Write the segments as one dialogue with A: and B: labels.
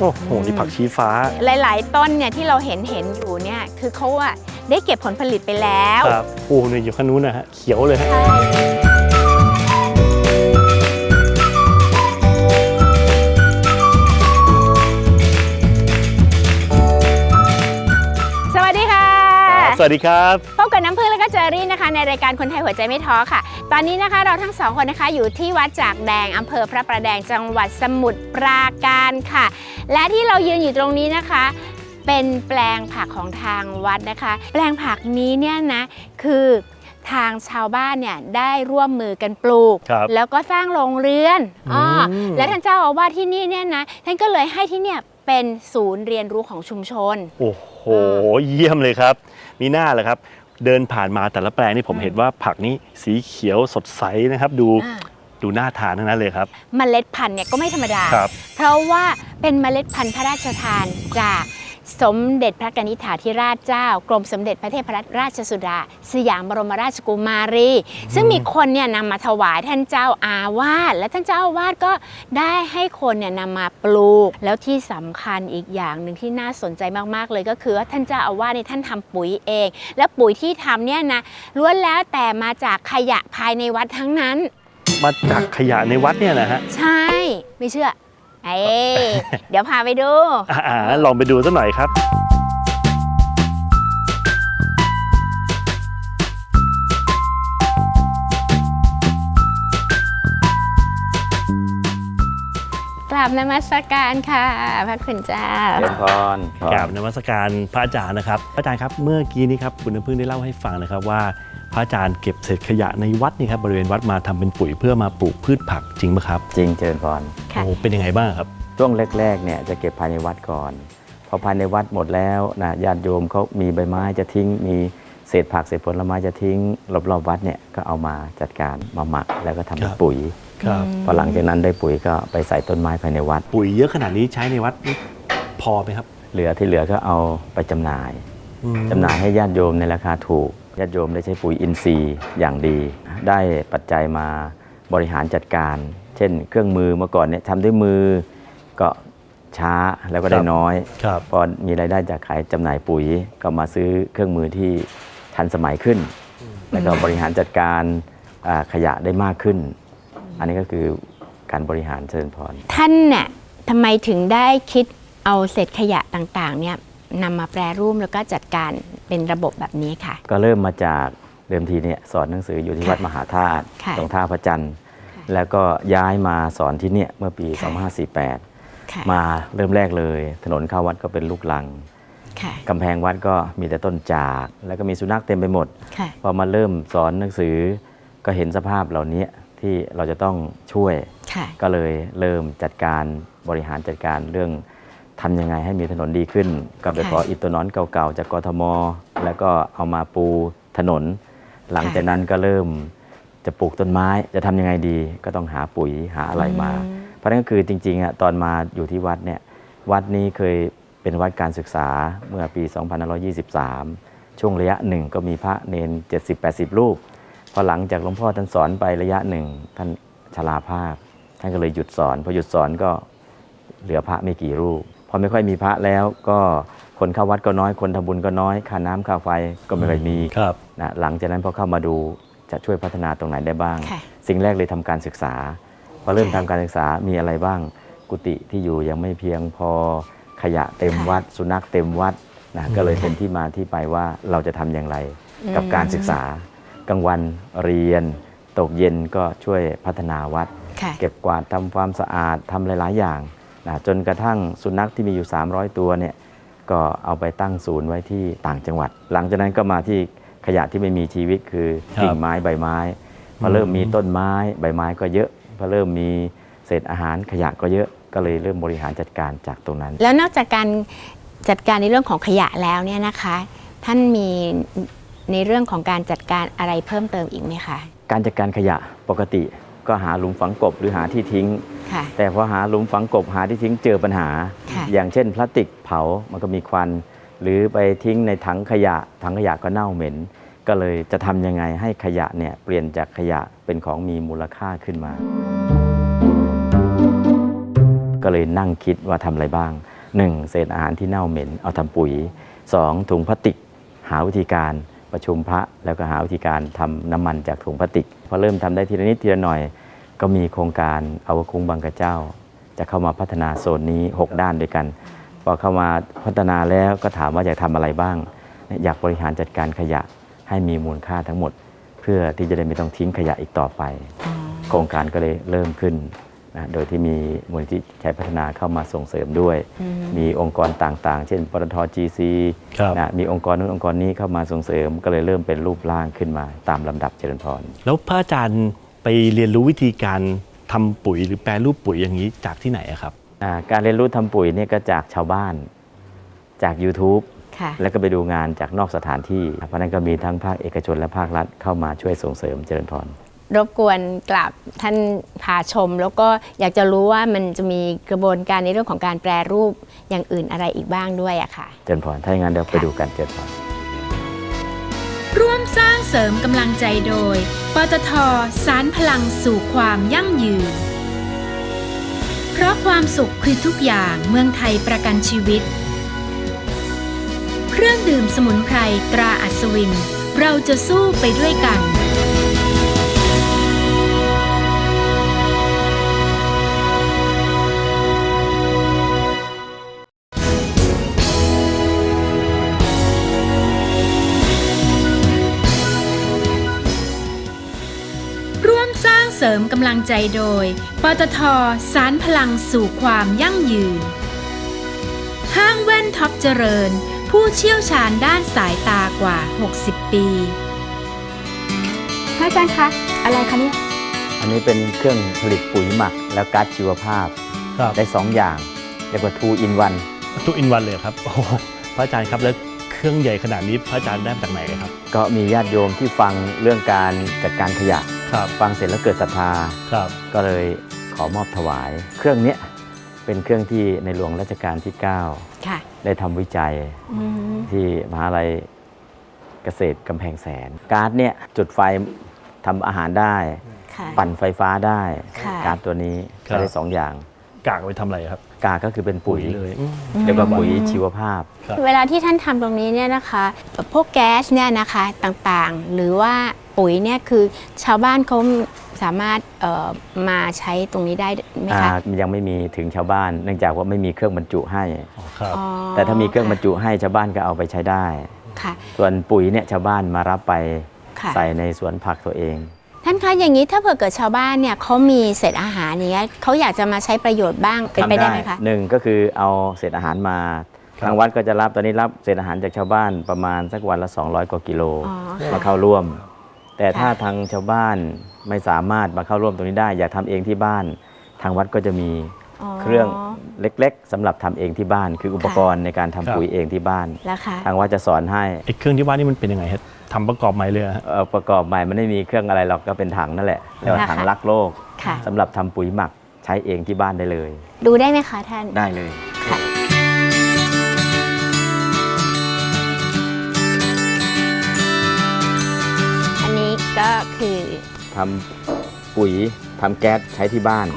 A: โอ้โหนี่ผักชีฟ้า
B: หลาย ๆ ต้นเนี่ยที่เราเห็นเห็นอยู่เนี่ยคือเขาอะได้เก็บผลผลิตไปแล้ว
A: ครับโอ้โหเนี่ยอยู่ข้างนู้นนะฮะเขียวเลยฮะ
B: สวัสดีค่ะ
A: สวัสดีครับ
B: พบกับน้ำพึ่งและก็ เจอรี่นะคะในรายการคนไทยหัวใจไม่ท้อค่ะ ตอนนี้นะคะเราทั้งสองคนนะคะอยู่ที่วัดจากแดงอำเภอพระประแดงจังหวัดสมุทรปราการค่ะ และที่เรายืนอยู่ตรงนี้นะคะ เป็นแปลงผักของทางวัดนะคะ แปลงผักนี้เนี่ยนะคือทางชาวบ้านเนี่ยได้ร่วมมือกันปลูก
A: ครับ
B: แล้วก็สร้างโรงเรือนอ่า
A: อืม
B: และท่านเจ้าอาวาสที่นี่เนี่ยนะท่านก็เลยให้ที่เนี่ยเป็นศูนย์เรียนรู้ของชุมชน
A: โอ้โห เยี่ยมเลยครับ มีหน้าเลยครับ เดินผ่านมาแต่ละแปลงนี่ผม
B: อืม
A: เห็นว่าผักนี้สีเขียวสดใสนะครับ ดู
B: อ่า
A: ดูน่าทานทั้งนั้นเลยครับ
B: เมล็ดพันธุ์เนี่ยก็ไม่ธรรมดา
A: ครับ
B: เพราะว่าเป็นเมล็ดพันธุ์พระราชทานจาก สมเด็จพระกนิษฐาธิราชเจ้ากรมสมเด็จพระเทพรัตนราชสุดา สยามบรมราชกุมารี ซึ่งมีคนเนี่ยนำมาถวายท่านเจ้าอาวาสและท่านเจ้าอาวาสก็ได้ให้คนเนี่ยนำมาปลูก แล้วที่สำคัญอีกอย่างหนึ่งที่น่าสนใจมากๆเลยก็คือว่าท่านเจ้าอาวาสเนี่ยท่านทำปุ๋ยเอง และปุ๋ยที่ทำเนี่ยนะล้วนแล้วแต่มาจากขยะภายในวัดทั้งนั้น
A: มาจากขยะในวัดเนี่ยนะฮะ
B: ใช่ไม่เชื่อ เอ้ยเดี๋ยวพาไปดู
A: อ่าๆลองไปดูสักหน่อยครับ
B: กราบนมัสการค่ะ พระคุณเจ้า
C: เจริญพร
A: กราบนมัสการพระอาจารย์นะครับ พระอาจารย์ครับ เมื่อกี้นี้ครับคุณน้ำพึ่งได้เล่าให้ฟังนะครับว่าพ ระอาจารย์เก็บเศษขยะในวัดนี่ครับบริเวณวัดมาทำเป็นปุ๋ยเพื่อมาปลูกพืชผักจริงไหมครับ
C: จริงเจริญพร
B: ค่ะ
A: โอ้เป็นยังไงบ้างครับ
C: ช่วงแรกๆเนี่ยจะเก็บภายในวัดก่อน พอภายในวัดหมดแล้วนะญาติโยมเขามีใบไม้จะทิ้งมีเศษผักเศษผลไม้จะทิ้งรอบๆวัดเนี่ยก็เอามาจัดการมาหมักแล้วก็ทำเป็
A: คนรับ
C: ปุ๋ย
A: ครับ
C: พอหลังจากนั้นได้ปุ๋ยก็ไปใส่ต้นไม้ภายในวัด
A: ปุ๋ยเยอะขนาดนี้ใช้ในวัดนี่พอไหมครับ
C: เหลือที่เหลือก็เอาไปจำหน่าย
A: อืม
C: จำหน่ายให้ญาติโยมในราคาถูก ญาติโยมได้ใช้ปุ๋ยอินทรีย์อย่างดี ได้ปัจจัยมาบริหารจัดการ เช่น เครื่องมือเมื่อก่อนเนี่ยทำด้วยมือก็ช้าแล้วก็ได้น้อย
A: ครับ
C: พอมีรายได้จากขายจำหน่ายปุ๋ยก็มาซื้อเครื่องมือที่ทันสมัยขึ้น แล้วก็บริหารจัดการอ่าขยะได้มากขึ้น อันนี้ก็คือการบริหารเจริญพร
B: ท่านน่ะทำไมถึงได้คิดเอาเศษขยะต่างๆเนี่ย นำมาแปรรูปแล้วก็จัดการเป็นระบบแบบนี้ค่ะ
C: ก็เริ่มมาจากเดิมทีเนี่ยสอนหนังสืออยู่ที่
B: ค่ะ
C: วัดมหาธาตุ
B: ค่ะ
C: ตรงท่าพระจันทร์
B: ค่ะ
C: แล้วก็ย้ายมาสอนที่เนี่ยเมื่อปี
B: ค่ะ
C: 2548
B: ค่ะ
C: มาเริ่มแรกเลย ถนนเข้าวัดก็เป็นลูกลัง
B: ค่ะ
C: กำแพงวัดก็มีแต่ต้นจาก แล้วก็มีสุนัขเต็มไปหมด
B: ค่ะ
C: พอมาเริ่มสอนหนังสือก็เห็นสภาพเหล่านี้ที่เราจะต้องช่วย
B: ค่ะ
C: ก็เลยเริ่มจัดการบริหารจัดการเรื่อง ทำยังไงให้มีถนนดีขึ้น ก็ไป
B: ค่ะ
C: ขออิฐตัวนอนเก่าๆจากกทม แล้วก็เอามาปูถนน หลังจากนั้นก็เริ่มจะปลูกต้นไม้จะทำยังไงดี ก็ต้องหาปุ๋ยหาอะไรมา
B: อืม
C: เพราะฉะนั้นก็คือจริงๆอะตอนมาอยู่ที่วัดเนี่ยวัดนี้เคยเป็นวัดการศึกษาเมื่อปี 2523 ช่วงระยะหนึ่งก็มีพระเนน 70-80 รูป พอหลังจากหลวงพ่อท่านสอนไประยะหนึ่งท่านชราภาพ ท่านก็เลยหยุดสอน พอหยุดสอนก็เหลือพระไม่กี่รูป พอไม่ค่อยมีพระแล้วก็คนเข้าวัดก็น้อยคนทำบุญก็น้อยค่าน้ำค่าไฟก็ไม่ค่อยมี
A: ครับ
C: นะหลังจากนั้นพอเข้ามาดูจะช่วยพัฒนาตรงไหนได้บ้าง
B: ค่ะ
C: สิ่งแรกเลยทำการศึกษา พอเริ่ม
B: ค่ะ
C: ทำการศึกษามีอะไรบ้าง กุฏิที่อยู่ยังไม่เพียงพอขยะเต็ม
B: ค่ะ
C: วัด สุนัขเต็มวัดนะก็เลย
B: ค่ะ
C: เป็นที่มาที่ไปว่าเราจะทำอย่างไร
B: อืม
C: กับการศึกษากลางวันเรียน ตกเย็นก็ช่วยพัฒนาวัด
B: ค่ะ
C: เก็บกวาดทำความสะอาดทำหลาย ๆ อย่างนะ จนกระทั่งสุนัขที่มีอยู่ 300 ตัวเนี่ยก็เอาไปตั้งศูนย์ไว้ที่ต่างจังหวัด หลังจากนั้นก็มาที่ขยะที่ไม่มีชีวิตคือ
A: ครับ
C: กิ่งไม้ใบไม้พอเริ่มมีต้นไม้ใบไม้ก็เยอะพอเริ่มมีเศษอาหารขยะก็เยอะก็เลยเริ่มบริหารจัดการจากตรงนั้น
B: แล้วนอกจากการจัดการในเรื่องของขยะแล้วเนี่ยนะคะ ท่านมีในเรื่องของการจัดการอะไรเพิ่มเติมอีกไหมคะ
C: การจัดการขยะปกติ ก็หาหลุมฝังกบหรือหาที่ทิ้ง
B: ค่ะ
C: แต่พอหาหลุมฝังกบหาที่ทิ้งเจอปัญหา
B: ค่ะ
C: อย่างเช่น พลาสติกเผามันก็มีควัน หรือไปทิ้งในถังขยะถังขยะก็เน่าเหม็น ก็เลยจะทำยังไงให้ขยะเนี่ยเปลี่ยนจากขยะเป็นของมีมูลค่าขึ้นมา ก็เลยนั่งคิดว่าทำอะไรบ้าง 1. เศษอาหารที่เน่าเหม็น เอาทำปุ๋ย 2. ถุงพลาสติก หาวิธีการประชุมพระแล้วก็หาวิธีการทำน้ำมันจากถุงพลาสติก พอเริ่มทำได้ทีละนิดทีละหน่อย ก็มีโครงการอาวคุงบางกระเจ้า จะเข้ามาพัฒนาโซนนี้ 6 ด้านด้วยกัน พอเข้ามาพัฒนาแล้วก็ถามว่าอยากทำอะไรบ้าง อยากบริหารจัดการขยะให้มีมูลค่าทั้งหมด เพื่อที่จะได้ไม่ต้องทิ้งขยะอีกต่อไป โครงการก็เลยเริ่มขึ้น นะโดยที่มีมูลที่ใช้พัฒนาเข้ามาส่งเสริมด้วย มีองค์กรต่างๆ เช่น ปตท GC
A: ครับ
C: นะมีองค์กรนู้นองค์กรนี้เข้ามาส่งเสริม ก็เลยเริ่มเป็นรูปร่างขึ้นมาตามลำดับเจริญพร
A: แล้วพระอาจารย์ไปเรียนรู้วิธีการทำปุ๋ยหรือแปรรูปปุ๋ยอย่างนี้จากที่ไหนอะครับ
C: อ่าการเรียนรู้ทำปุ๋ยเนี่ยก็จากชาวบ้านจาก YouTube
B: ค่ะ
C: แล้วก็ไปดูงานจากนอกสถานที่ เพราะฉะนั้นก็มีทั้งภาคเอกชนและภาครัฐเข้ามาช่วยส่งเสริมเจริญพร
B: รบกวนกลับท่านพาชม แล้วก็อยากจะรู้ว่ามันจะมีกระบวนการในเรื่องของการแปรรูปอย่างอื่นอะไรอีกบ้างด้วยอะค่ะ
C: เจริญพรถ้าอย่างนั้นเดี๋ยวไปดูกันเจริญพร
D: ร่วมสร้างเสริมกำลังใจโดย ปตทสารพลังสู่ความยั่งยืน เพราะความสุขคือทุกอย่างเมืองไทยประกันชีวิต เครื่องดื่มสมุนไพรตราอัศวิน เราจะสู้ไปด้วยกัน เสริมกำลังใจโดย ปตทสารพลังสู่ความยั่งยืน ห้างแว่นท็อปเจริญ ผู้เชี่ยวชาญด้านสายตากว่า 60 ปี
B: พระอาจารย์คะ อะไรคะเนี่ย
C: อันนี้เป็นเครื่องผลิตปุ๋ยหมักและก๊าซชีวภาพ
A: ครับ
C: ได้ 2 อย่าง เรียกว่า two in one
A: ทุกอินวันเลยครับ โอ้โหพระอาจารย์ครับแล้ว เครื่องใหญ่ขนาดนี้พระอาจารย์ได้มาจากไหนครับ
C: ก็มีญาติโยมที่ฟังเรื่องการจัดการขยะ
A: ครับ
C: ฟังเสร็จแล้วเกิดศรัทธา
A: ครับ
C: ก็เลยขอมอบถวาย เครื่องเนี้ยเป็นเครื่องที่ในหลวงรัชกาลที่
B: ค่ะ
C: 9 ได้ทำวิจัย
B: อืม
C: ที่มหาลัยเกษตรกำแพงแสนก๊าซเนี่ยจุดไฟทำอาหารได้
B: ค่ะ
C: ปั่นไฟฟ้าได้
B: ค่ะ
C: ก๊าซตัวนี้
A: ครับ
C: ก็ได้สองอย่าง
A: กากไปทำอะไรครับ
C: กากก็คือเป็นปุ๋ย
A: เลยอืม
C: เรียกว่าปุ๋ยชีวภาพ
A: ครับ
B: เวลาที่ท่านทำตรงนี้เนี่ยนะคะ พวกแก๊สเนี่ยนะคะต่างๆ หรือว่าปุ๋ยเนี่ยคือชาวบ้านเขาสามารถเอ่อมาใช้ตรงนี้ได้ไหม
C: อ่า
B: คะ
C: ยังไม่มีถึงชาวบ้าน เนื่องจากว่าไม่มีเครื่องบรรจุให้
A: อ๋อครับ
B: อ๋อ
C: แต่ถ้ามีเครื่องบรรจุให้ชาวบ้านก็เอาไปใช้ได้
B: ค่ะ
C: ส่วนปุ๋ยเนี่ยชาวบ้านมารับไป
B: ค่ะ
C: ใส่ในสวนผักตัวเอง
B: ท่านคะอย่างนี้ถ้าเผื่อเกิดชาวบ้านเนี่ยเขามีเศษอาหารอย่างเงี้ยเขาอยากจะมาใช้ประโยชน์บ้างเป็นไปได้ไหมคะ
C: หนึ่งก็คือเอาเศษอาหารมา
A: ครับ
C: ทางวัดก็จะรับตอนนี้รับเศษอาหารจากชาวบ้านประมาณสักวันละ 200 กว่ากิโล
B: อ๋อ
C: มา
B: ค่ะ
C: เข้าร่วม แต่
B: ค่ะ
C: ถ้าทางชาวบ้านไม่สามารถมาเข้าร่วมตรงนี้ได้ อยากทำเองที่บ้าน ทางวัดก็จะมีเครื่องเล็ก ๆสำหรับทำเองที่บ้าน คืออุปกรณ์ในการทำ
A: ครับ
C: ปุ๋ยเองที่บ้าน
B: แล้วคะ
C: ทางวัดจะสอนให้
A: ไอ้เครื่องที่ว่านี่มันเป็นยังไงครับ ทำประกอบใหม่เลยเหรอฮะ
C: เอ่อประกอบใหม่มันไม่มีเครื่องอะไรหรอกก็เป็นถังนั่นแหละเรียกว่าถังรักโลก
B: ค่ะ
C: สำหรับทำปุ๋ยหมักใช้เองที่บ้านได้เลย
B: ดูได้ไหมคะท่าน
C: ได้เลย
B: อันนี้ก็คือ
C: ทำปุ๋ยทำแก๊สใช้ที่บ้าน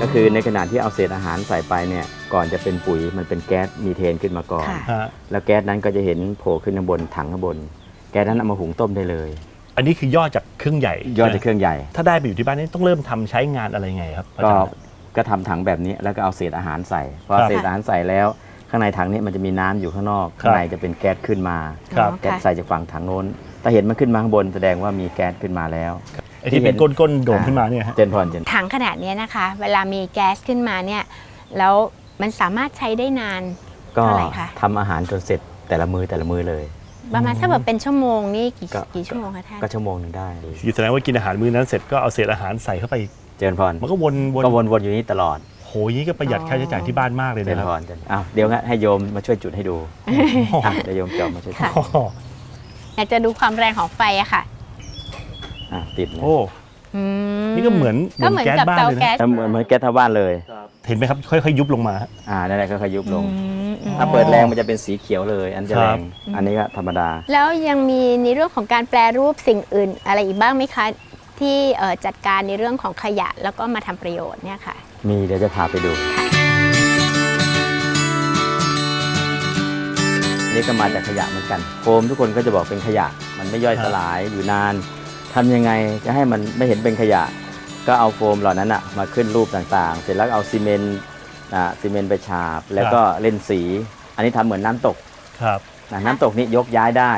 C: ก็คือในขณะที่เอาเศษอาหารใส่ไปเนี่ยก่อนจะเป็นปุ๋ยมันเป็นแก๊สมีเทนขึ้นมาก่อน
B: ค่ะ
A: ฮะ
C: แล้วแก๊สนั้นก็จะเห็นโผล่ขึ้นข้างบนถังข้างบนแก๊ส นั้นเอามาหุงต้มได้เลย
A: อันนี้คือย่อจากเครื่องใหญ่
C: ยอดจากเครื่องใหญ่
A: ถ้าได้ไปอยู่ที่บ้านนี่ต้องเริ่มทำใช้งานอะไรไงครับอา
C: ก็
A: จารย์
C: ก็ทำถังแบบนี้แล้วก็เอาเศษอาหารใส่พอ
A: ครับ
C: เศษอาหารใส่แล้ว ข้างในถังนี้มันจะมีน้ำอยู่ข้างนอก
A: ครับ
C: ข้างในจะเป็นแก๊สขึ้นมา
A: ครับ
B: อ๋อ
C: แก๊ส
B: ค่ะ
C: ใส่จากฝั่งถังโน้นถ้าเห็นมันขึ้นมาข้างบนแสดงว่ามีแก๊สขึ้นมาแล้ว
A: ไอ้ที่เป็นก้นๆโด่งขึ้นมาเนี่ยฮะ
C: เจนพรเจน
B: ถังขนาดเนี้ยนะคะ เวลามีแก๊สขึ้นมาเนี่ยแล้วมันสามารถใช้ได้นาน
C: ก็
B: เท่าไหร่คะ
C: ทำอาหารจนเสร็จแต่ละมือแต่ละมือเลย
B: ประมาณถ้าแบบเป็นชั่วโมงนี่กี่
C: ก็
B: กี่ชั่วโมงคะท่าน
C: ก็ชั่วโมงหนึ่งได้
A: คือแสดงว่ากินอาหารมื้อนั้นเสร็จก็เอาเศษอาหารใส่เข้าไป
C: เจนพร
A: มันก็วนวน
C: ก็วนๆอยู่นี้ตลอด
A: โหอยางนี้ก็ประหยัดค่าใช้จ่ายที่บ้านมากเลย
C: เจ
A: นะ
C: น
A: ครับ
C: พรเจนอ้าวเดี๋ยวงั้นให้โยมมาช่วยจุดให้ดูอะเดี๋ยวโยมจอมมาช่วยจุด
B: ค่ะอยากจะดูความแรงของไฟอะค่ะ
C: อะติดเลย
A: โอ้
B: อืม
A: นี่ก็เหมือน
B: ก็เหมือนกับ
A: บ้าน
B: เตา
A: เลยนะ
B: แก๊ส
C: แล้วเหมือนเหมือนแก๊สทาบ้านเลย
A: เห็นไหมครับ ค่อยๆยุบลงมาฮะ
C: อ่านั่นแหละก็ขยุบลง
B: อืมอืม
C: ถ้าเปิดแรงมันจะเป็นสีเขียวเลย อันจะ
A: ค
C: แร
A: รับ
C: งอันนี้ก็ธรรมดา
B: แล้วยังมีในเรื่องของการแปลรูปสิ่งอื่น อะไรอีกบ้างไหมคะ ที่เอ่อจัดการในเรื่องของขยะแล้วก็มาทำประโยชน์เนี่ยค่ะ
C: มีเดี๋ยวจะพาไปดู นี่ก็มาจากขยะเหมือนกันโฟมทุกคนก็จะบอกเป็นขยะ มันไม่ย่อย
A: ครับ
C: สลายอยู่นานทำยังไงจะให้มันไม่เห็นเป็นขยะ ก็เอาโฟมเหล่านั้นอะมาขึ้นรูปต่างๆ เสร็จแล้วเอาซีเมนต์ อ่าซีเมนต์ไปฉาบ แล้วก็เล่นสี อันนี้ทำเหมือนน้ำตก
A: ครับ
C: นะน้ำตกนี้ยกย้ายได้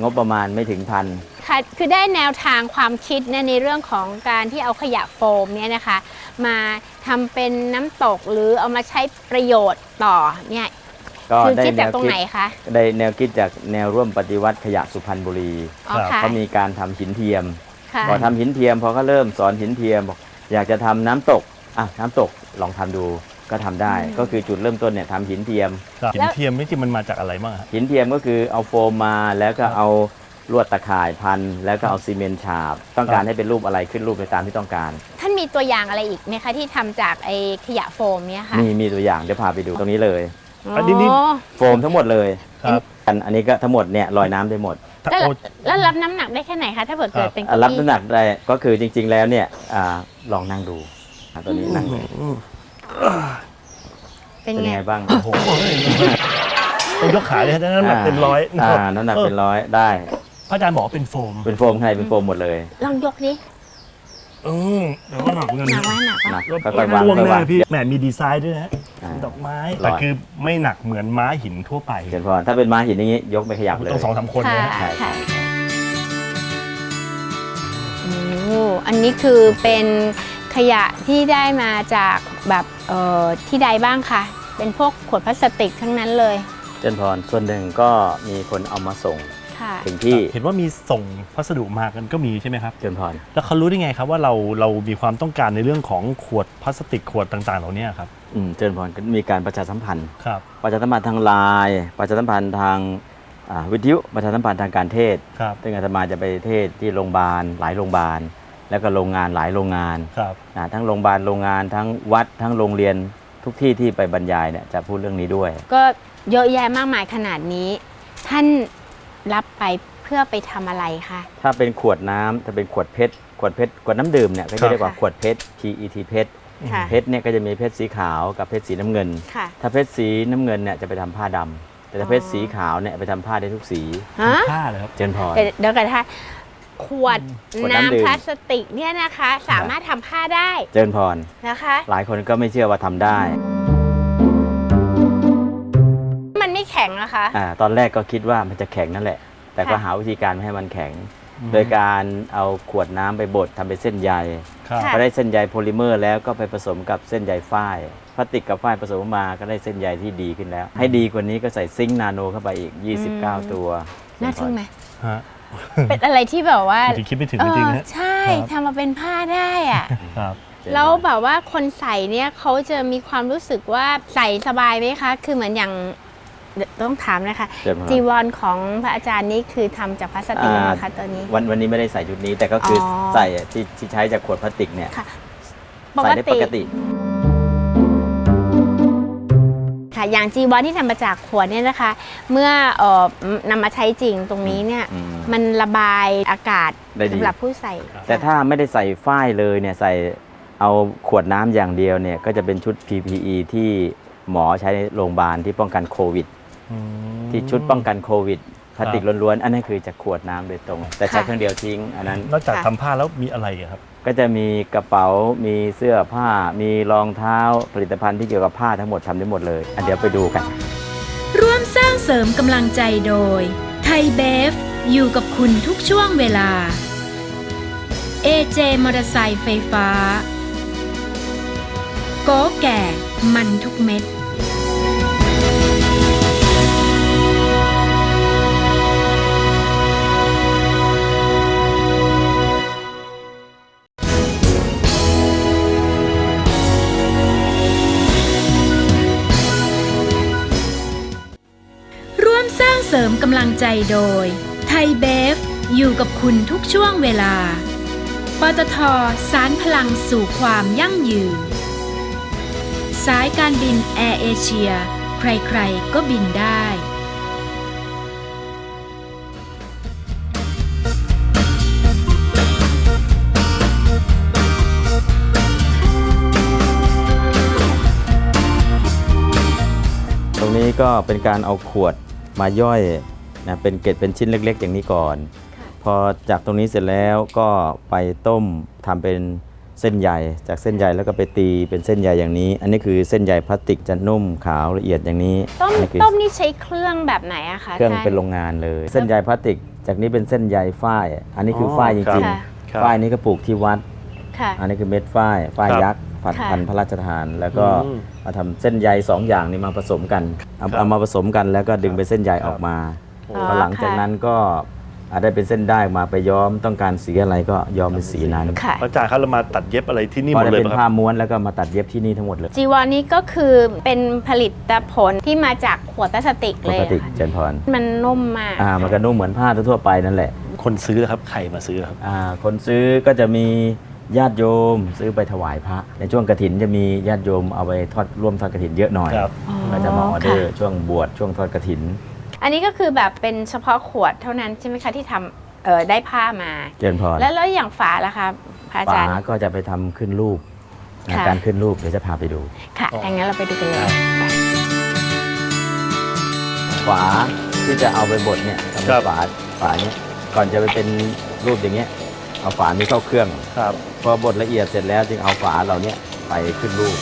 C: งบประมาณไม่ถึงพัน
B: ค่ะคือได้แนวทางความคิดเนี่ยในเรื่องของการที่เอาขยะโฟมเนี่ยนะคะ มาทำเป็นน้ำตกหรือเอามาใช้ประโยชน์ต่อเนี่ย
C: ก็
B: คือ
C: ได้
B: คิด
C: แน
B: จาก
C: ว
B: ตรง
C: คิด
B: ไหนคะ
C: ได้แนวคิดจากแนวร่วมปฏิวัติขยะสุพรรณบุรี
B: อ๋อค่ะ
C: เขามีการทำหินเทียม
B: ค่ะ
C: พอทำหินเทียมพอเขาเริ่มสอนหินเทียมบอกอยากจะทำน้ำตกอะน้ำตกลองทำดู ก็ทำได้ก็คือจุดเริ่มต้นเนี่ยทำหินเทียม
A: ครับหินเทียมนี่จริงมันมาจากอะไรบ้างครับ
C: หินเทียมก็คือเอาโฟมมาแล้วก็
A: ครับ
C: เอาลวดตะข่ายพัน แล้วก็เอาซีเมนต์ฉาบ ต้องการ
A: ครับ
C: ให้เป็นรูปอะไรขึ้นรูปไปตามที่ต้องการ
B: ท่านมีตัวอย่างอะไรอีกไหมคะที่ทำจากไอ้ขยะโฟมเนี่ยค่ะ
C: มีมีตัวอย่างเดี๋ยวพาไปดูตรงนี้เลย
A: อันนี้นี่
B: อ๋อ
C: โฟมทั้งหมดเลย
A: ครับ
C: อันอันนี้ก็ทั้งหมดเนี่ยลอยน้ำได้หมด
A: ถ้า
B: แล้ว
A: โอ้
B: แล้วรับน้ำหนักได้แค่ไหนคะถ้าเกิดเกิดเป็น
C: อะ
B: เก้า
C: รับ
B: อี้
C: น้ำหนักได้ก็คือจริง ๆ แล้วเนี่ยอ่าลองนั่งดูอะตัวนี้นั่งเลย
B: เป็น
C: เป็น
B: ไง
C: ไงบ้าง
A: โอ้โหต้องยกขาเลยนะน้ำหนักเป็นร้อย
C: อ่าน้ำหนักเป็นร้อยได้
A: พระอาจารย์บอกว่าเป็นโฟม
C: เป็นโฟมข้างในเป็นโฟมหมดเลย
B: ลองยกดิ
A: อืมแต่ว่าหนักเหมือนกัน
B: หนัก
A: นะ
B: ว่าหนัก
C: หนั
B: ว่าก
A: แล้ว
C: ค่อยๆวาง
A: ล่วง
C: ค่อย
A: ห
C: ๆวา
A: น้างพี่แหมมีดีไซน์ด้วยนะ
C: อ่า
A: ดอกไม้
C: ลอย
A: แต่คือไม่หนักเหมือนม้าหินทั่วไป
C: เจนพรถ้าเป็นม้าหินอย่างนี้ ยกไม่ขยับเลย
A: ต้องสองสามคน
B: ค่ะ
A: นะ
C: ใช่
B: ค่ะโอ้อันนี้คือเป็นข ยะที่ได้มาจากแบบเอ่อที่ใดบ้างคะเป็นพวกขวดพลาสติกทั้งนั้นเลย
C: เจนพรส่วนหนึ่งก็มีคนเอามาส่ง
B: ค่ะ
C: ถึงที่
A: เห็นว่ามีส่งพัสดุมากันก็มีใช่ไหมครับ
C: เจนพร
A: แล้วเขารู้ได้ไงครับว่าเราเรามีความต้องการในเรื่องของขวดพลาสติกขวดต่างๆ เหล่านี้ครับ
C: อืมเจนพรก็มีการประชาสัมพันธ์
A: ครับ
C: ประชาสัมพันธ์ทางไลน์ประชาสัมพันธ์ทางอ่าวิทยุประชาสัมพันธ์ทางการเทศ
A: ครับ
C: ซึ่งอาตมาจะไปเทศที่โรงพยาบาลหลายโรงพยาบาล แล้วก็โรงงานหลายโรงงาน
A: ครับ
C: นะทั้งโรงพยาบาลโรงงานทั้งวัดทั้งโรงเรียนทุกที่ที่ไปบรรยายเนี่ยจะพูดเรื่องนี้ด้วย
B: ก็เยอะแยะมากมายขนาดนี้ ท่านรับไปเพื่อไปทำอะไรคะ
C: ถ้าเป็นขวดน้ำถ้าเป็นขวดเพชรขวดเพชรขวดน้ำดื่มเนี่ยก็
A: ครั
C: จะ
A: บ
C: เรียกว่า
B: ค่ะ
C: ขวดเพชร PET เพชร
B: ค่ะ
C: เพชรเนี่ยก็จะมีเพชรสีขาวกับเพชรสีน้ำเงิน
B: ค่ะ
C: ถ้าเพชรสีน้ำเงินเนี่ยจะไปทำผ้าดำแต่ถ้าเพชรสีขาวเนี่ยไปทำผ้าได้ทุกสี
B: ฮะ
A: ผ้าเลยครับ
C: เจนพร
B: เดี๋ยวเดี๋ยวกันค่ะ ขวด
C: ขวดน้ำดื่
B: น้ำ
C: ม
B: พลาสติกเนี่ยนะคะ สามารถทำผ้าได้
C: เจนพร
B: นะคะ
C: หลายคนก็ไม่เชื่อว่าทำได้
B: มันไม่แข็งนะคะ
C: อ่าตอนแรกก็คิดว่ามันจะแข็งนั่นแหละ แต่ก็
B: ค่ะ
C: หาวิธีการไม่ให้มันแข็ง
A: อืม
C: โดยการเอาขวดน้ำไปบดทำเป็นเส้นใย
A: ครับ
B: ค่ะ
C: พอได้เส้นใยโพลิเมอร์ แล้วก็ไปผสมกับเส้นใยฝ้ายพลาสติกกับฝ้ายผสมมาก็ได้เส้นใยที่ดีขึ้นแล้ว ให้ดีกว่านี้ก็ใส่ซิงค์นาโนเข้าไปอีก 29 ตัว
B: น่าทึ่งไหม
A: ฮะ
B: เป็นอะไรที่แบบว่า
A: จริงๆคิดไม่ถึง
B: เอ
A: จริง
B: อ
A: ๆนะ
B: ใช่
A: ครับ
B: ทำมาเป็นผ้าได้อะ
A: ครับ
B: แล้วแบบว่าคนใส่เนี่ยเขาจะมีความรู้สึกว่าใส่สบายไหมคะ คือเหมือนอย่างเดี๋ยวต้องถามนะคะ
C: เชิญครับ
B: จีวรของพระอาจารย์นี่คือทำจากพลาสติก
C: อ่า
B: นะคะตัวนี้
C: วันวันนี้ไม่ได้ใส่ชุดนี้แต่ก็คืออ
B: อ
C: ใส่ที่ที่ใช้จากขวดพลาสติกเนี่ย
B: ค่ะ
C: ใส่ได้ปกติ
B: ค่ะ อย่างจีวรที่ทำมาจากขวดเนี่ยนะคะ เมื่อเอ่อนำมาใช้จริงตรงนี้เนี่ย
C: อืม
B: มันระบายอากาศ
C: ได้ดี
B: สำหรับผู้ใส่
C: แต่ถ้าไม่ได้ใส่ฝ้ายเลยเนี่ยใส่เอาขวดน้ำอย่างเดียวเนี่ยก็จะเป็นชุด PPE ที่หมอใช้ในโรงพยาบาลที่ป้องกันโควิด
A: อืม
C: ที่ชุดป้องกันโควิดพลาสติก
A: ครับ
C: ล้วนๆ อันนั้นคือจากขวดน้ำโดยตรง แต่ใช้เครื่องเดียวทิ้ง อันนั้น
A: นอกจากทำผ้าแล้วมีอะไรอะครับ
C: ก็จะมีกระเป๋า มีเสื้อผ้า มีรองเท้า ผลิตภัณฑ์ที่เกี่ยวกับผ้าทั้งหมดทำได้หมดเลยเดี๋ยวไปดูกัน
D: ร่วมสร้างเสริมกำลังใจโดย ไทยเบฟ อยู่กับคุณทุกช่วงเวลา AJ มอเตอร์ไซค์ไฟฟ้า โกแก่ มันทุกเม็ด เสริมกำลังใจโดย ไทยเบฟ อยู่กับคุณทุกช่วงเวลา ปตทสารพลังสู่ความยั่งยืน สายการบินแอร์เอเชีย ใครๆ ก็บินได้
C: ตรงนี้ก็เป็นการเอาขวด มาย่อยนะเป็นเกล็ดเป็นชิ้นเล็ก ๆ อย่างนี้ก่อน พอจากตรงนี้เสร็จแล้วก็ไปต้มทำเป็นเส้นใยจากเส้นใยแล้วก็ไปตีเป็นเส้นใยอย่างนี้ อันนี้คือเส้นใยพลาสติกจะนุ่มขาวละเอียดอย่างนี้
B: ต้ม
C: อันนี้คือ
B: ต้มนี่ใช้เครื่องแบบไหนอะคะ
C: เครื่อง
B: ท่าน
C: เป็นโรงงานเลย เส้นใยพลาสติก จากนี้เป็นเส้นใยฝ้าย อันนี้คืออ
A: อ
C: ฝ้ายจ
A: ครับ
C: ริง
B: ค่ะ
A: ครับ
C: ๆฝ้ายนี้ก็ปลูกที่วัด
B: ค่ะ
C: อันนี้คือเม็ดฝ้ายฝ้าย
A: ครับ
C: ยักษ์ ผัด
B: ค่ะ
C: พันธุ์พระราชทาน แล้วก็
A: อืม
C: มาทำเส้นใยสองอย่างนี้มาผสมกันเอา
A: ครับ
C: เอามาผสมกันแล้วก็ดึงเป็นเส้นใย
A: ครับ
C: ออกมา
B: อ๋อ
C: พอหลังจาก
B: ค่ะ
C: นั้นก็อาจได้เป็นเส้นได้มาไปย้อมต้องการสีอะไรก็ย้อมเป็นสีนั้น
B: ค่ะ
A: พระอาจารย์ครับเรามาตัดเย็บอะไรที่นี่ห
C: พ
A: ม
C: อ
A: ด
C: ได้
A: เลย
C: เป็น
A: ปะค
C: ผ้า
A: รับ
C: ม้วนแล้วก็มาตัดเย็บที่นี่ทั้งหมดเลย
B: จีวรนี้ก็คือเป็นผลิตผลที่มาจากขวดพลาสติก
C: ป
B: เลย
C: ก
B: อะ
C: ติ
B: ค่ะ
C: เจนพร
B: มันนุ่มมาก
C: อ่ามันก็นุ่มเหมือนผ้าทั่วๆไปนั่นแหละ
A: คนซื้อครับใครมาซื้อครับ
C: อ่าคนซื้อก็จะมี ญาติโยมซื้อไปถวายพระ ในช่วงกระถินจะมีญาติโยมเอาไปทอดร่วมทอดกระถินเยอะหน่อย
A: ครับ
C: ก็จะมาออเดอร์
B: ค่ะ
C: ช่วงบวชช่วงทอดกระถิน
B: อันนี้ก็คือแบบเป็นเฉพาะขวดเท่านั้นใช่ไหมคะที่ทำเออได้ผ้ามา
C: เจนพร
B: แล้วแล้วอย่างฝาล่ะคะพระอา
C: ฝา
B: จารย์
C: ก็จะไปทำขึ้นรูปนะ
B: ค่ะ
C: การขึ้นรูปเดี๋ยวจะพาไปดู
B: ค่ะ
A: อ๋อ
B: ดังนั้นเราไปดูกันเลยไป
C: ฝาที่จะเอาไปบดเนี่ยทำ
A: ครั
C: เป็น
A: บ
C: ฝาฝาเนี้ยก่อนจะไปเป็นรูปอย่างเงี้ย เอาฝานี้เข้าเครื่อง
A: ครับ
C: พอบดละเอียดเสร็จแล้วจึงเอาฝาเหล่าเนี้ยไปขึ้นรูป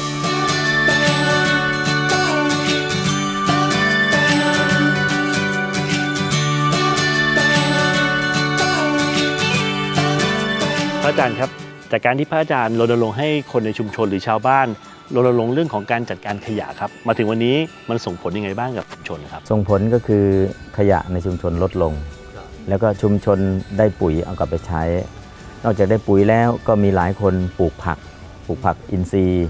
A: พระอาจารย์ครับ จากการที่พระอาจารย์รณรงค์ให้คนในชุมชนหรือชาวบ้านรณรงค์เรื่องของการจัดการขยะครับ มาถึงวันนี้มันส่งผลยังไงบ้างกับชุมชนครับ
C: ส่งผลก็คือขยะในชุมชนลดลง แล้วก็ชุมชนได้ปุ๋ยเอากลับไปใช้ นอกจากได้ปุ๋ยแล้วก็มีหลายคนปลูกผัก ปลูกผักอินทรีย์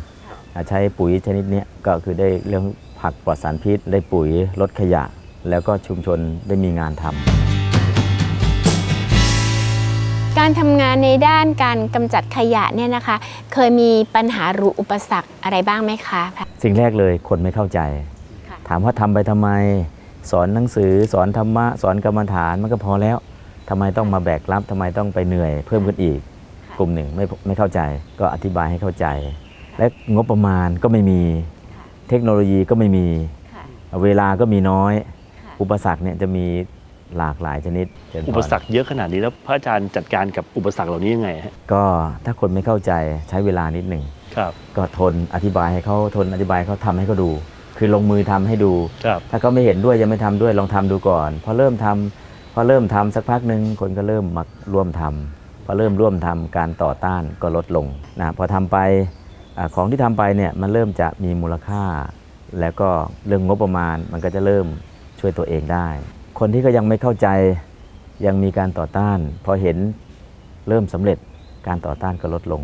C: อ่าใช้ปุ๋ยชนิดเนี้ยก็คือได้เรื่องผักปลอดสารพิษ ได้ปุ๋ยลดขยะ แล้วก็ชุมชนได้มีงานทำ
B: การทำงานในด้านการกำจัดขยะเนี่ยนะคะ เคยมีปัญหาหรืออุปสรรคอะไรบ้างไหมคะ
C: สิ่งแรกเลยคนไม่เข้าใจ
B: ค่ะ
C: ถามว่าทำไปทำไม สอนหนังสือ สอนธรรมะ สอนกรรมฐานมันก็พอแล้ว ทำไมต้องมาแบกรับทำไมต้องไปเหนื่อยเพิ่มขึ้นอีก กลุ่มหนึ่งไม่ไม่เข้าใจก็อธิบายให้เข้าใจ และงบประมาณก็ไม่มีเทคโนโลยีก็ไม่มี
B: ค่ะ
C: เวลาก็มีน้อย
B: ค่ะ
C: อุปสรรคเนี่ยจะมีหลากหลายชนิดเชิญพ
A: อุปสรรคเยอะขนาดนี้แล้วพระอาจารย์จัดการกับอุปสรรคเหล่านี้ยังไงฮะ
C: ก็ถ้าคนไม่เข้าใจใช้เวลานิดหนึ่ง
A: ครับ
C: ก็ทนอธิบายให้เขาทนอธิบายให้เขาทำให้เขาดู คือลงมือทำให้ดู
A: ครับ
C: ถ้าเขาไม่เห็นด้วยยังไม่ทำด้วยลองทำดูก่อน พอเริ่มทำพ อเริ่มทำสักพักหนึ่งคนก็เริ่มมาร่วมทำพอเริ่มร่วมทำการต่อต้านก็ลดลงนะพอทำไปอาของที่ทำไปเนี่ยมันเริ่มจะมีมูลค่า แล้วก็เรื่องงบประมาณมันก็จะเริ่มช่วยตัวเองได้ คนที่ก็ยังไม่เข้าใจยังมีการต่อต้าน พอเห็นเริ่มสำเร็จการต่อต้านก็ลดลง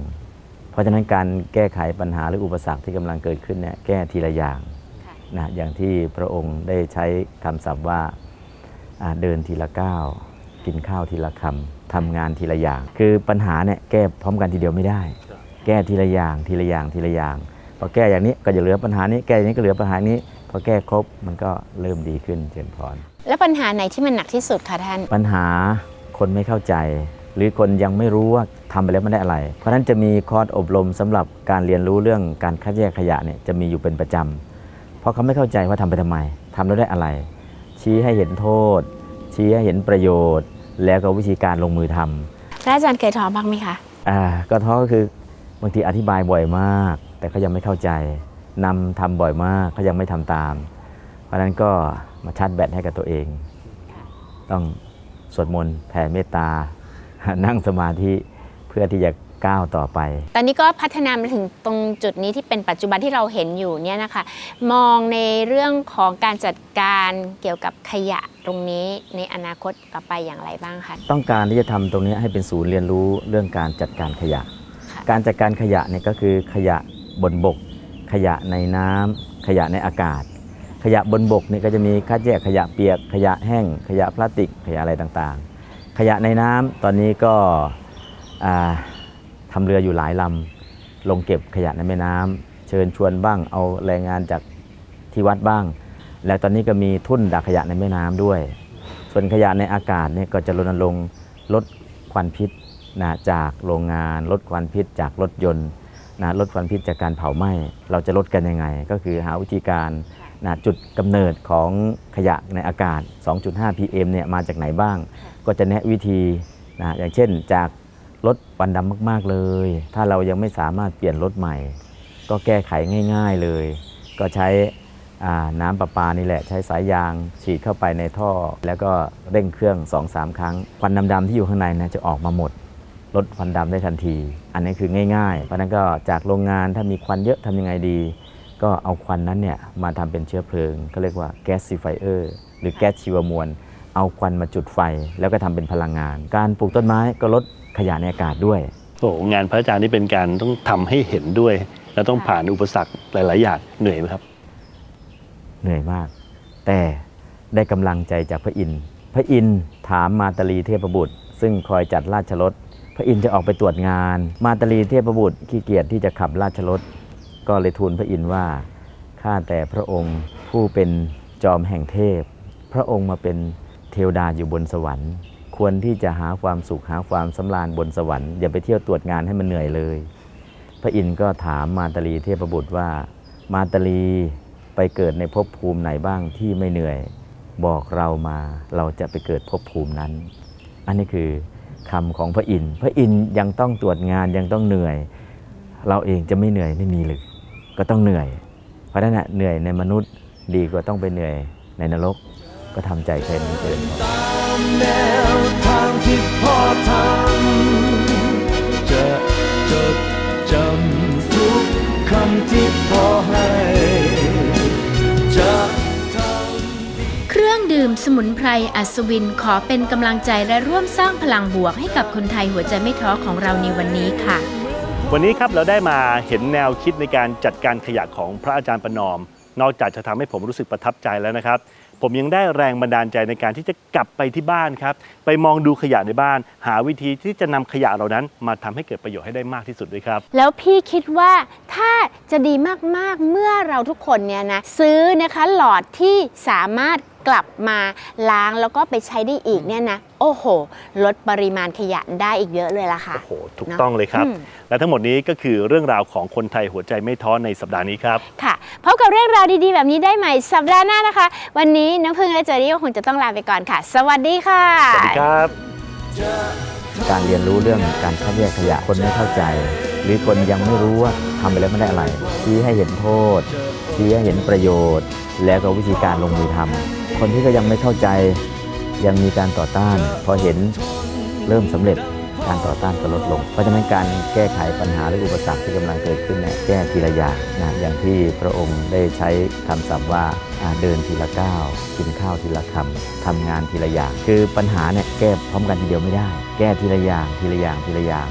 C: เพราะฉะนั้นการแก้ไขปัญหาหรืออุปสรรคที่กำลังเกิดขึ้นเนี่ยแก้ทีละอย่างนะอย่างที่พระองค์ได้ใช้คำศัพท์ว่าอ่า เดินทีละก้าวกินข้าวทีละคำทำงานทีละอย่าง คือปัญหาเนี่ยแก้พร้อมกันทีเดียวไม่ได้ แก้ทีละอย่างทีละอย่างทีละอย่างพอแก้อย่างนี้ก็จะเหลือปัญหานี้แก้อย่างนี้ก็เหลือปัญหานี้พอแก้ครบมันก็เริ่มดีขึ้นเจริญพร
B: แล้วปัญหาไหนที่มันหนักที่สุดคะท่าน
C: ปัญหาคนไม่เข้าใจ หรือคนยังไม่รู้ว่าทำไปแล้วมันได้อะไร เพราะฉะนั้นจะมีคอร์สอบรมสำหรับการเรียนรู้เรื่องการคัดแยกขยะเนี่ยจะมีอยู่เป็นประจำเพราะเขาไม่เข้าใจว่าทำไปทำไมทำแล้วได้อะไร ชี้ให้เห็นโทษ ชี้ให้เห็นประโยชน์ แล้วก็วิธีการลงมือทำ
B: พระอาจารย์เคยท้อบ้างไหมคะ
C: อ่าก็ท้อก็คือบางทีอธิบายบ่อยมาก แต่เขายังไม่เข้าใจนำทำบ่อยมากเขายังไม่ทำตาม เพราะฉะนั้นก็มาชาร์จแบตให้กับตัวเอง ต้องสวดมนต์แผ่เมตตา นั่งสมาธิเพื่อที่จะ ก้าวต่อไป
B: ตอนนี้ก็พัฒนามาถึงตรงจุดนี้ที่เป็นปัจจุบันที่เราเห็นอยู่เนี่ยนะคะ มองในเรื่องของการจัดการเกี่ยวกับขยะตรงนี้ในอนาคตต่อไปอย่างไรบ้างคะ
C: ต้องการที่จะทำตรงนี้ให้เป็นศูนย์เรียนรู้เรื่องการจัดการขยะ
B: ค่ะ
C: การจัดการขยะเนี่ยก็คือขยะบนบก ขยะในน้ำขยะในอากาศ ขยะบนบกเนี่ยก็จะมีคัดแยกขยะเปียกขยะแห้ง ขยะพลาสติกขยะอะไรต่างๆ ขยะในน้ำตอนนี้ก็อ่า ทำเรืออยู่หลายลำลงเก็บขยะในแม่น้ำเชิญชวนบ้างเอาแรงงานจากที่วัดบ้าง แล้วตอนนี้ก็มีทุ่นดักขยะในแม่น้ำด้วย ส่วนขยะในอากาศเนี่ยก็จะรณรงค์ลดควันพิษนะจากโรงงาน ลดควันพิษจากรถยนต์นะลดควันพิษจากการเผาไหม้เราจะลดกันยังไง ก็คือหาวิธีการนะจุดกำเนิดของขยะในอากาศ 2.5 PM เนี่ยมาจากไหนบ้าง ก็จะแนะวิธีนะอย่างเช่นจาก รถควันดำมาก ๆ เลย ถ้าเรายังไม่สามารถเปลี่ยนรถใหม่ ก็แก้ไขง่าย ๆเลย ก็ใช้น้ำประปานี่แหละ ใช้สายยางฉีดเข้าไปในท่อ แล้วก็เร่งเครื่อง 2-3 ครั้งควันดำๆที่อยู่ข้างในนะจะออกมาหมดลดควันดำได้ทันที อันนี้คือง่ายๆ เพราะนั้นก็จากโรงงานถ้ามีควันเยอะทำยังไงดี ก็เอาควันนั้นเนี่ยมาทำเป็นเชื้อเพลิงเขาเรียกว่าแก๊สซิไฟเออร์หรือแก๊สชีวมวล เอาควันมาจุดไฟ แล้วก็ทำเป็นพลังงาน การปลูกต้นไม้ก็ลด ขยะในอากาศด้วย
A: โอ้โหงานพระอาจารย์นี่เป็นการต้องทำให้เห็นด้วย และต้องผ่านอุปสรรคหลาย ๆ อย่างเหนื่อยไหมครับ
C: เหนื่อยมาก แต่ได้กำลังใจจากพระอินทร์พระอินทร์ถามมาตาลีเทพบุตร ซึ่งคอยจัดราชรถพระอินทร์จะออกไปตรวจงาน มาตาลีเทพบุตรขี้เกียจที่จะขับราชรถก็เลยทูลพระอินทร์ว่าข้าแต่พระองค์ผู้เป็นจอมแห่งเทพ พระองค์มาเป็นเทวดาอยู่บนสวรรค์ ควรที่จะหาความสุขหาความสำราญบนสวรรค์อย่าไปเที่ยวตรวจงานให้มันเหนื่อยเลย พระอินทร์ก็ถามมาตาลีเทพบุตรว่า มาตาลีไปเกิดในภพภูมิไหนบ้างที่ไม่เหนื่อย บอกเรามาเราจะไปเกิดภพภูมินั้น อันนี้คือคำของพระอินทร์พระอินทร์ยังต้องตรวจงานยังต้องเหนื่อย เราเองจะไม่เหนื่อยไม่มีเลยก็ต้องเหนื่อย เพราะนั้นนะเหนื่อยในมนุษย์ดีกว่าต้องไปเหนื่อยในนรก ก็ทำใจแค่นี้เอง
E: แนวทางที่พ่อทำจะจดจำทุกคำที่พ่อให้จะทำ
D: เครื่องดื่มสมุนไพรอัศวินขอเป็นกำลังใจและร่วมสร้างพลังบวกให้กับคนไทยหัวใจไม่ท้อของเราในวันนี้ค่ะ
A: วันนี้ครับเราได้มาเห็นแนวคิดในการจัดการขยะของพระอาจารย์ประนอม นอกจากจะทำให้ผมรู้สึกประทับใจแล้วนะครับ ผมยังได้แรงบันดาลใจในการที่จะกลับไปที่บ้านครับ ไปมองดูขยะในบ้าน หาวิธีที่จะนำขยะเหล่านั้นมาทำให้เกิดประโยชน์ให้ได้มากที่สุดด้วยครับ
B: แล้วพี่คิดว่าถ้าจะดีมากๆเมื่อเราทุกคนเนี่ยนะ ซื้อนะคะหลอดที่สามารถ กลับมาล้างแล้วก็ไปใช้ได้อีกเนี่ยนะโอ้โห ลดปริมาณขยะได้อีกเยอะเลยล่ะค่ะ
A: โอ้โห ถูกต้องเลยครับ
B: อืม
A: และทั้งหมดนี้ก็คือเรื่องราวของคนไทยหัวใจไม่ท้อในสัปดาห์นี้ครับ
B: ค่ะพบกับเรื่องราวดีๆ แบบนี้ได้ใหม่สัปดาห์หน้านะคะ วันนี้น้ำพึ่งและเจอรี่ก็คงจะต้องลาไปก่อนค่ะ สวัสดีค่ะ
A: สวัสดีครับ
C: การเรียนรู้เรื่องการคัดแยกขยะคนไม่เข้าใจ หรือคนยังไม่รู้ว่าทำไปแล้วไม่ได้อะไรชี้ให้เห็นโทษชี้ให้เห็นประโยชน์ แล้วก็วิธีการลงมือทำ คนที่ก็ยังไม่เข้าใจยังมีการต่อต้าน พอเห็นเริ่มสำเร็จการต่อต้านก็ลดลง เพราะฉะนั้นการแก้ไขปัญหาหรืออุปสรรคที่กำลังเกิดขึ้นเนี่ยแก้ทีละอย่างนะอย่างที่พระองค์ได้ใช้คำศัพท์ว่าอ่าเดินทีละก้าวกินข้าวทีละคำทำงานทีละอย่าง คือปัญหาเนี่ยแก้พร้อมกันทีเดียวไม่ได้ แก้ทีละอย่างทีละอย่างทีละอย่าง